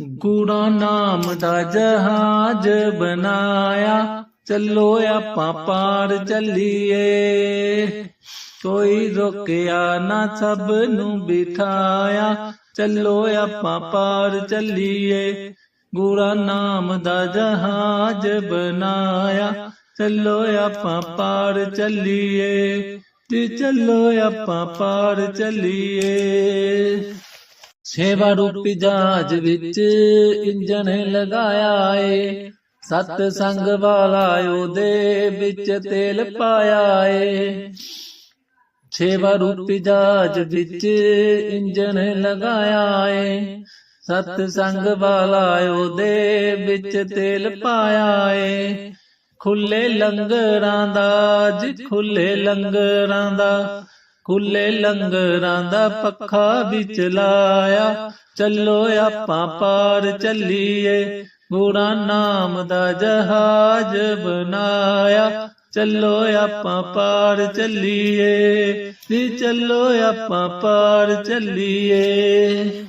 ਗੁਣਾ ਨਾਮ ਦਾ ਜਹਾਜ਼ ਬਣਾਇਆ। ਚੱਲੋ ਆਪਾਂ ਪਾਰ ਚੱਲੀਏ। ਕੋਈ ਰੋਕਿਆ ਨਾ ਸਭ ਨੂੰ ਬਿਠਾਇਆ। ਚੱਲੋ ਆਪਾਂ ਪਾਰ ਚੱਲੀਏ। ਗੁਰਾ ਨਾਮ ਦਾ ਜਹਾਜ਼ ਬਣਾਇਆ। ਚੱਲੋ ਆਪਾਂ ਪਾਰ ਚੱਲੀਏ। ਤੇ ਚੱਲੋ ਆਪਾਂ ਪਾਰ ਚੱਲੀਏ। ਸੇਵਾ ਰੂਪੀ ਜਹਾਜ਼ ਵਿੱਚ ਇੰਜਣ ਲਗਾਇਆ ਏ। ਸਤ ਸੰਗ ਵਾਲਾ ਉਹਦੇ ਵਿੱਚ ਤੇਲ ਪਾਇਆ ਏ। ਸੇਵਾ ਰੂਪੀ ਜਹਾਜ਼ ਵਿੱਚ ਇੰਜਣ ਲਗਾਇਆ ਏ। ਸਤ ਸੰਗ ਵਾਲਾ ਉਹਦੇ ਵਿੱਚ ਤੇਲ ਪਾਇਆ ਏ। ਖੁੱਲੇ ਲੰਗਰਾਂ ਦਾ ਜੀ ਖੁੱਲੇ ਲੰਗਰਾਂ ਦਾ ਖੁੱਲੇ ਲੰਗਰਾਂ ਦਾ ਪੱਖਾ ਵੀ ਚਲਾਇਆ ਚੱਲੋ ਆਪਾਂ ਪਾਰ ਚੱਲੀਏ। ਗੁਰਾ ਨਾਮ ਦਾ ਜਹਾਜ਼ ਬਣਾਇਆ। ਚੱਲੋ ਆਪਾਂ ਪਾਰ ਚੱਲੀਏ। ਜੀ ਚੱਲੋ ਆਪਾਂ ਪਾਰ ਚੱਲੀਏ।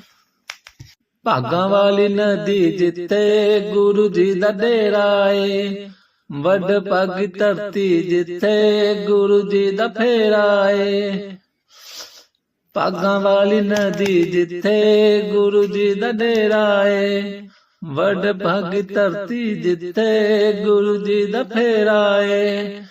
ਭਾਗਾਂ ਵਾਲੀ ਨਦੀ ਜਿੱਥੇ ਗੁਰੂ ਜੀ ਦਾ ਡੇਰਾ ਏ ਵੱਡ ਪੱਗ ਧਰਤੀ ਜਿੱਥੇ ਗੁਰੂ ਜੀ ਦਾ ਫੇਰਾ ਏ। ਪਾਗਾਂ ਵਾਲੀ ਨਦੀ ਜਿੱਥੇ ਗੁਰੂ ਜੀ ਦਾ ਡੇਰਾ ਏ। ਵੱਡ ਪੱਗ ਧਰਤੀ ਜਿੱਥੇ ਗੁਰੂ ਜੀ ਦਾ ਫੇਰਾ ਏ।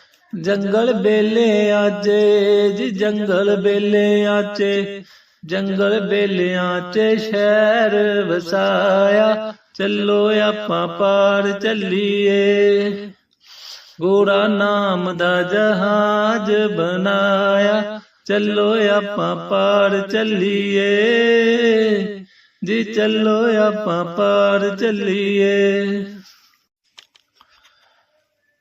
ਜੰਗਲ ਬੇਲੇ ਆਜੇ ਜੀ, ਜੰਗਲ ਬੇਲੇ ਆਚੇ। ਜੰਗਲ ਬੇਲਿਆਂ 'ਚ ਸ਼ਹਿਰ ਵਸਾਇਆ। ਚੱਲੋ ਆਪਾਂ ਪਾਰ ਚੱਲੀਏ। ਗੋਰਾ ਨਾਮ ਦਾ ਜਹਾਜ਼ ਬਣਾਇਆ। ਚੱਲੋ ਆਪਾਂ ਪਾਰ ਚੱਲੀਏ। ਜੀ, ਚੱਲੋ ਆਪਾਂ ਪਾਰ ਚੱਲੀਏ।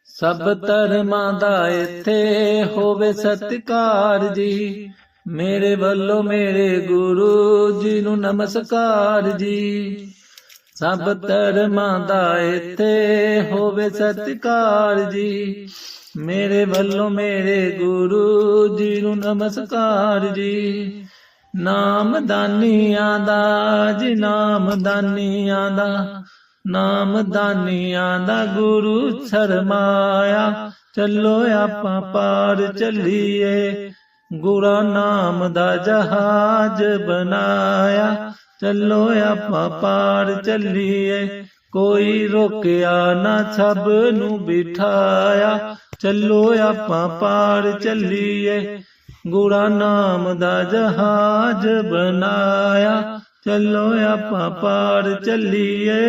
ਸਭ ਧਰਮਾਂ ਦਾ ਇੱਥੇ ਹੋਵੇ ਸਤਿਕਾਰ ਜੀ। ਮੇਰੇ ਵੱਲੋਂ ਮੇਰੇ ਗੁਰੂ ਜੀ ਨੂੰ ਨਮਸਕਾਰ ਜੀ। ਸਭ ਧਰਮਾਂ ਦਾ ਇੱਥੇ ਹੋਵੇ ਸਤਿਕਾਰ ਜੀ। ਮੇਰੇ ਵੱਲੋਂ ਮੇਰੇ ਗੁਰੂ ਜੀ ਨੂੰ ਨਮਸਕਾਰ ਜੀ। ਨਾਮਦਾਨੀਆਂ ਦਾ ਜੀ, ਨਾਮਦਾਨੀਆਂ ਦਾ। ਨਾਮਦਾਨੀਆਂ ਦਾ ਗੁਰੂ ਸ਼ਰਮਾਇਆ। ਚੱਲੋ ਆਪਾਂ ਪਾਰ ਚੱਲੀਏ। ਗੁਰਾ ਨਾਮ ਦਾ ਜਹਾਜ਼ ਬਣਾਇਆ। ਚੱਲੋ ਆਪਾਂ ਪਾਰ ਚੱਲੀਏ। ਕੋਈ ਰੋਕਿਆ ਨਾ ਸਭ ਨੂੰ ਬਿਠਾਇਆ। ਚੱਲੋ ਆਪਾਂ ਪਾਰ ਚੱਲੀਏ। ਗੁਰਾ ਨਾਮ ਦਾ ਜਹਾਜ਼ ਬਣਾਇਆ। ਚੱਲੋ ਆਪਾਂ ਪਾਰ ਚੱਲੀਏ।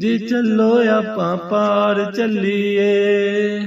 ਜੀ ਚੱਲੋ ਆਪਾਂ ਪਾਰ ਚੱਲੀਏ।